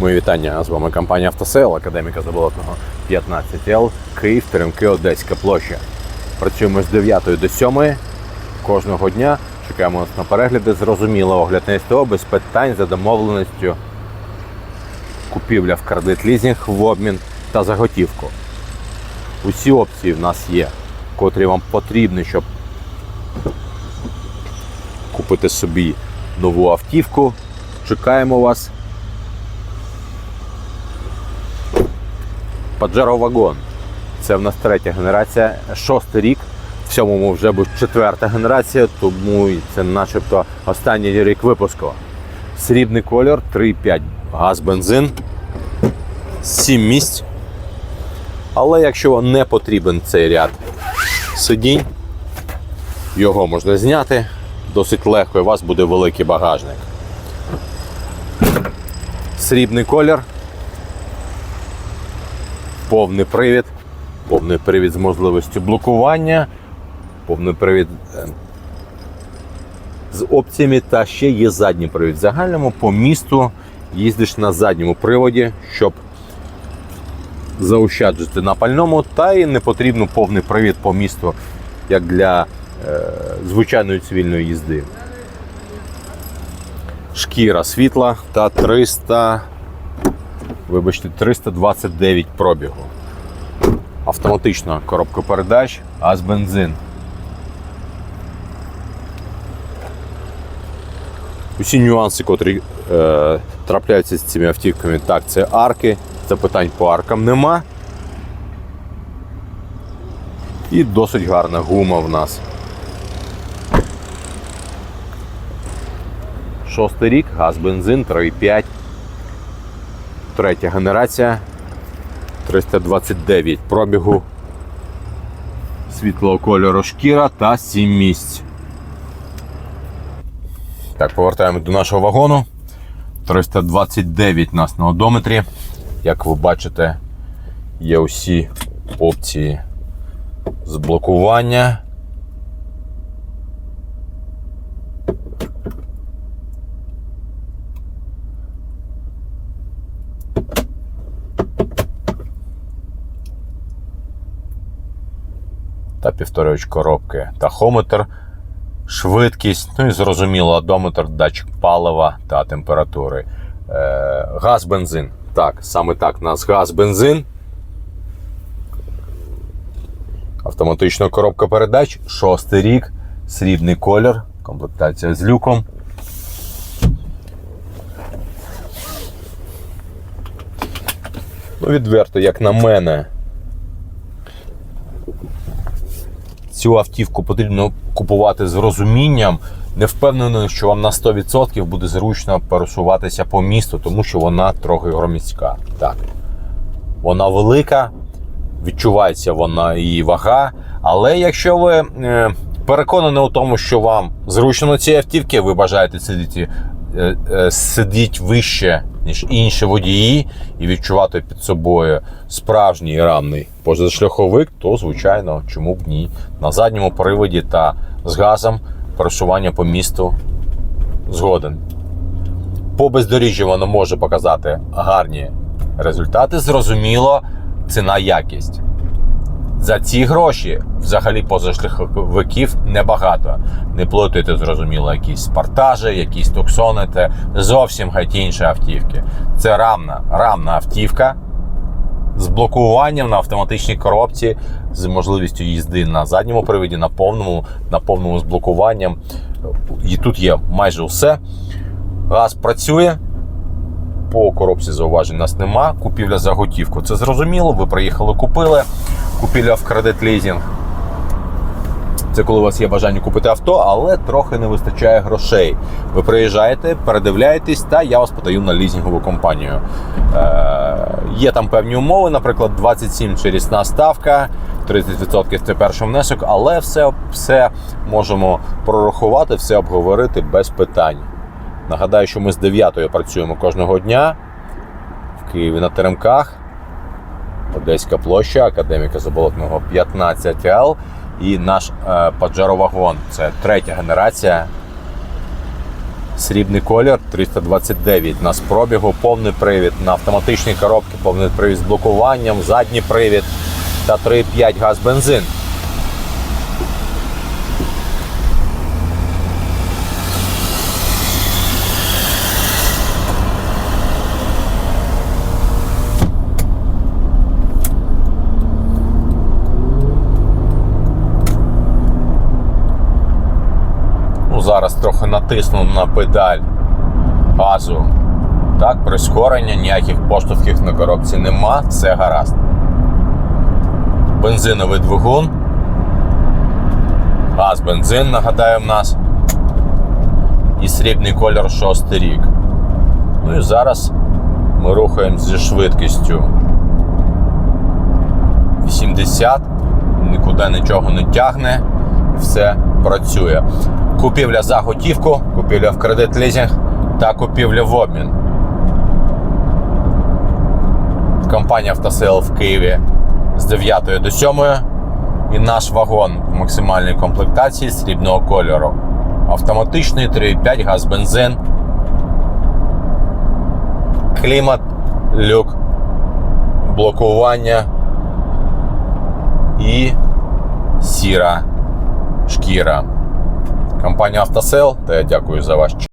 Мої вітання з вами компанія Автосейл, академіка Заболотного 15Л, Київ, Теремки, Одеська площа. Працюємо з 9 до 7 кожного дня. Чекаємо на перегляди. Зрозуміло, огляд на СТО без питань за домовленістю. Купівля в кредит лізинг в обмін та заготівку. Усі опції в нас є, котрі вам потрібні, щоб купити собі нову автівку. Чекаємо вас. Pajero Wagon. Це в нас третя генерація, шостий рік. В сьомому вже буде четверта генерація, тому це начебто останній рік випуску. Срібний кольор, 3,5 газ, бензин, 7 місць. Але якщо вам не потрібен цей ряд сидінь, його можна зняти. Досить легко, і у вас буде великий багажник. Срібний колір, повний привід, повний привід з можливістю блокування, повний привід е, з опціями та ще є задній привід. В загальному по місту їздиш на задньому приводі, щоб заощаджувати на пальному, та й не потрібно повний привід по місту, як для е, звичайної цивільної їзди. Шкіра світла та 300, вибачте, 329 пробігу. Автоматична коробка передач, газ бензин. Усі нюанси, котрі е, трапляються з цими автівками, так, це арки, запитань по аркам нема. І досить гарна гума в нас. Шостий рік, газ, бензин, 3,5. Третя генерація. 329 пробігу. Світлого кольору шкіра та 7 місць. Так, повертаємо до нашого вагону. 329 нас на одометрі. Як ви бачите, є усі опції з блокування. Та півторювач коробки тахометр, швидкість, ну і зрозуміло, одометр, датчик палива та температури. Е, газ, бензин. Так, саме так у нас газ, бензин. Автоматична коробка передач, шостий рік, срібний колір, комплектація з люком. Ну, відверто, як на мене, цю автівку потрібно купувати з розумінням. Не впевнений, що вам на 100% буде зручно пересуватися по місту, тому що вона трохи громіська. Так. Вона велика, відчувається вона її вага. Але якщо ви е, переконані у тому, що вам зручно на цій автівці, ви бажаєте сидіти, е, е, вище, ніж інші водії, і відчувати під собою справжній рамний позашляховик, то, звичайно, чому б ні. На задньому приводі та з газом пересування по місту згоден. По бездоріжжю воно може показати гарні результати. Зрозуміло, ціна якість. За ці гроші взагалі позашляховиків небагато. Не плутайте, зрозуміло, якісь спартажі, якісь туксони, це зовсім геть інші автівки. Це рамна, рамна автівка з блокуванням на автоматичній коробці, з можливістю їзди на задньому приводі, на повному, на повному з блокуванням. І тут є майже все. Газ працює. По коробці зауважень нас нема. Купівля за готівку. Це зрозуміло. Ви приїхали, купили. Купівля в кредит лізінг. Це коли у вас є бажання купити авто, але трохи не вистачає грошей. Ви приїжджаєте, передивляєтесь, та я вас подаю на лізінгову компанію. Е, є там певні умови, наприклад, 27 чи рісна ставка, 30% це перший внесок, але все, все можемо прорахувати, все обговорити без питань. Нагадаю, що ми з 9 працюємо кожного дня в Києві на Теремках. Одеська площа, академіка Заболотного 15Л. І наш е, Pajero вагон. Це третя генерація. Срібний колір 329 на пробігу, повний привід на автоматичній коробці, повний привід з блокуванням, задній привід та 3,5 газ бензин. Ну, зараз трохи натиснув на педаль газу. Так, прискорення, ніяких поштовхів на коробці нема, все гаразд. Бензиновий двигун. Газ бензин, нагадаю, в нас. І срібний кольор шостий рік. Ну і зараз ми рухаємося зі швидкістю 80, нікуди нічого не тягне, все працює. Купівля за готівку, купівля в кредит лізинг та купівля в обмін. Компанія «Автосейл» в Києві з 9 до 7 і наш вагон в максимальній комплектації срібного кольору. Автоматичний 3,5 газ бензин. Клімат, люк, блокування і сіра шкіра. Компанія «Автосел» та я дякую за ваш час.